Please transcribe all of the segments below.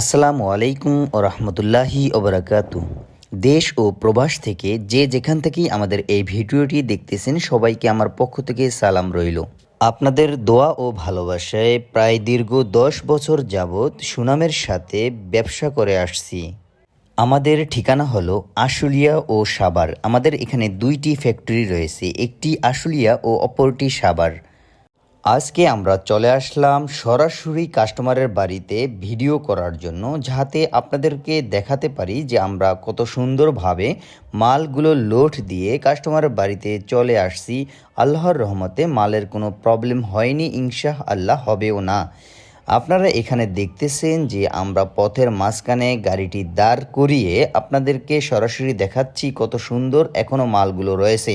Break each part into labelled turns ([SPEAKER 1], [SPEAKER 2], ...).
[SPEAKER 1] আসসালামু আলাইকুম ও রহমতুল্লাহি ওবরাকাতু দেশ ও প্রবাস থেকে যে যেখান থেকেই আমাদের এই ভিডিওটি দেখতেছেন, সবাইকে আমার পক্ষ থেকে সালাম রইল। আপনাদের দোয়া ও ভালোবাসায় প্রায় দীর্ঘ দশ বছর যাবৎ সুনামের সাথে ব্যবসা করে আসছি। আমাদের ঠিকানা হলো আশুলিয়া ও সাবার আমাদের এখানে দুইটি ফ্যাক্টরি রয়েছে, একটি আশুলিয়া ও অপরটি সাবার আজকে আমরা চলে আসলাম সরাসরি কাস্টমারের বাড়িতে ভিডিও করার জন্য যাতে আপনাদেরকে দেখাতে পারি যে আমরা কত সুন্দরভাবে মালগুলো লোড দিয়ে কাস্টমারের বাড়িতে চলে আসছি। আল্লাহর রহমতে মালের কোনো প্রবলেম হয়নি ইনশাহ আল্লাহ হবেও না। আপনারা এখানে দেখতেছেন যে আমরা পথের মাঝখানে গাড়িটি দাঁড় করিয়ে আপনাদেরকে সরাসরি দেখাচ্ছি কত সুন্দর এখনও মালগুলো রয়েছে।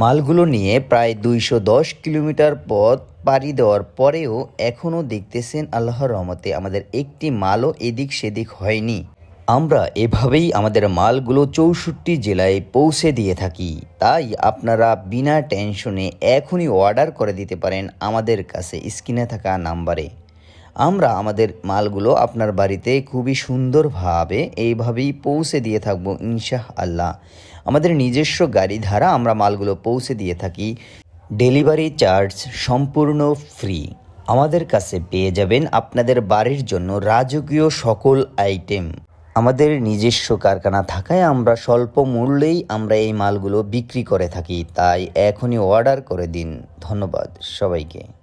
[SPEAKER 1] মালগুলো নিয়ে প্রায় দুইশো দশ কিলোমিটার পথ পাড়ি দেওয়ার পরেও এখনও দেখতেছেন আল্লাহর রহমতে আমাদের একটি মালও এদিক সেদিক হয়নি। আমরা এভাবেই আমাদের মালগুলো চৌষট্টি জেলায় পৌঁছে দিয়ে থাকি। তাই আপনারা বিনা টেনশনে এখনই অর্ডার করে দিতে পারেন আমাদের কাছে স্ক্রিনে থাকা নাম্বারে। আমরা আমাদের মালগুলো আপনার বাড়িতে খুবই সুন্দরভাবে এইভাবেই পৌঁছে দিয়ে থাকব ইনশাহ আল্লাহ আমাদের নিজস্ব গাড়ি ধারা আমরা মালগুলো পৌঁছে দিয়ে থাকি। ডেলিভারি চার্জ সম্পূর্ণ ফ্রি। আমাদের কাছে পেয়ে যাবেন আপনাদের বাড়ির জন্য রাজকীয় সকল আইটেম। আমাদের নিজস্ব কারখানা থাকায় আমরা স্বল্প মূল্যেই আমরা এই মালগুলো বিক্রি করে থাকি, তাই এখনই অর্ডার করে দিন। ধন্যবাদ সবাইকে।